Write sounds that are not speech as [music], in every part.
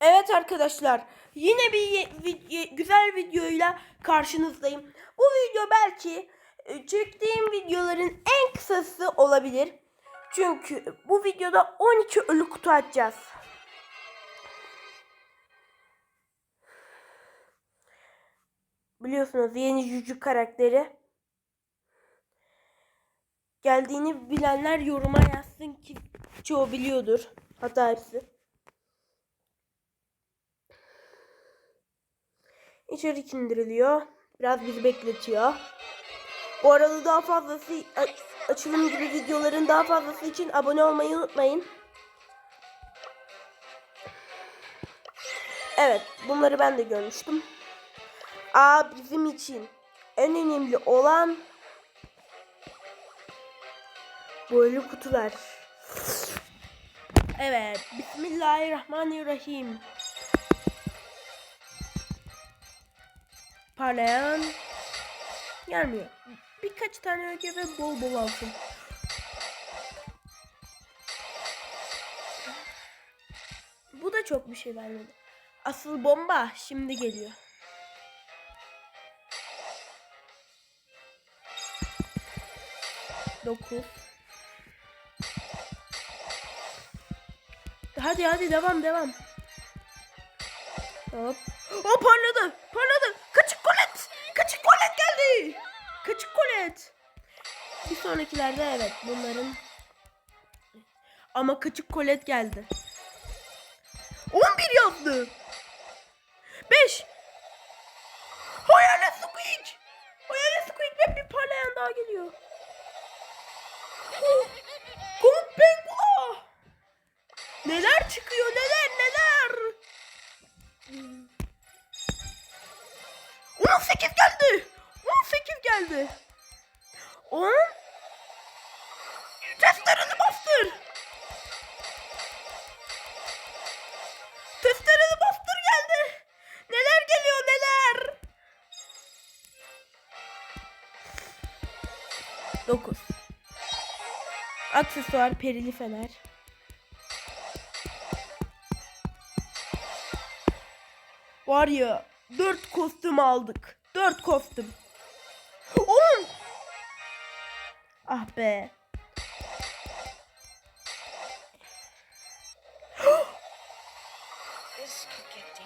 Evet arkadaşlar yine bir güzel videoyla karşınızdayım. Bu video belki e, çektiğim videoların en kısası olabilir. Çünkü bu videoda 12 ölü kutu açacağız. Biliyorsunuz yeni Juju karakteri. Geldiğini bilenler yoruma yazsın ki çoğu biliyordur. Hatta hepsi. İçerik indiriliyor. Biraz bizi bekletiyor. Bu arada daha fazlası açılım gibi videoların daha fazlası için abone olmayı unutmayın. Evet, bunları ben de görmüştüm. Aa bizim için en önemli olan böyle kutular. Evet, Bismillahirrahmanirrahim. Parlayan gelmiyor. Birkaç tane öge ve bol bol altın. Bu da çok bir şey vermedi. Asıl bomba şimdi geliyor. Dokuz. Hadi hadi devam devam. Hop. O parladı. Parladı. Sonrakilerde evet bunların ama kaçık kolet geldi. 11 yazdı. 5. Hayalet Squeak. Hayalet Squeak ve bir parlayan daha geliyor. Komut Pengula. Neler çıkıyor neler neler. 18 geldi. 18 geldi. 10 9 Aksesuar perili fener. Var ya dört kostüm aldık. Dört kostüm. On. Ah be. [gasps]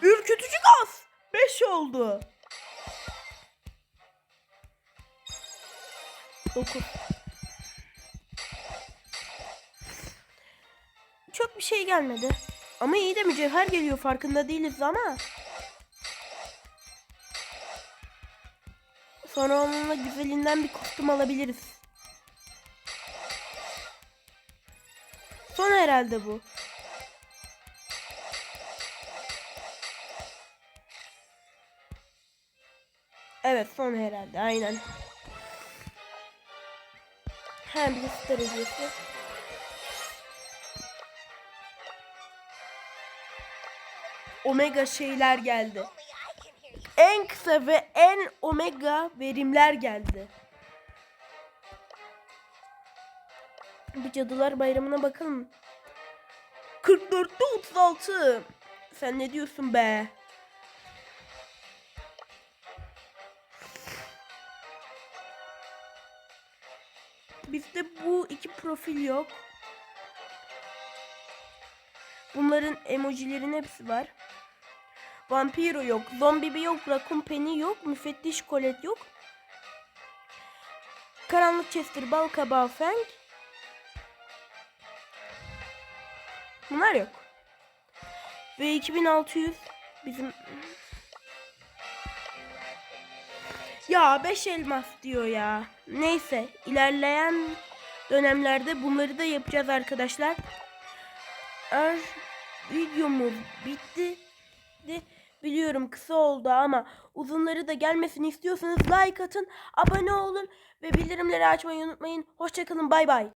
Ürkütücü gaz. Beş oldu. Dokuz. Çok bir şey gelmedi. Ama iyi de mücevher geliyor farkında değiliz ama. Sonra onunla güzelinden bir kostüm alabiliriz. Son herhalde bu. Evet son herhalde aynen. Hem bir hediyesi. Omega şeyler geldi. En kısa ve en omega verimler geldi. Bir Cadılar Bayramı'na bakalım. 44'te 36. Sen ne diyorsun be? Bizde bu iki profil yok. Bunların emojilerin hepsi var. Vampiro yok, Zombi yok, Raccoon Penny yok, Müfettiş Colette yok. Karanlık Chester, Balkabağı Fang. Bunlar yok. Ve 2600 bizim... Ya 5 elmas diyor ya. Neyse ilerleyen dönemlerde bunları da yapacağız arkadaşlar. Er, videomuz bitti. De, biliyorum kısa oldu ama uzunları da gelmesini istiyorsanız like atın, abone olun ve bildirimleri açmayı unutmayın. Hoşçakalın bay bay.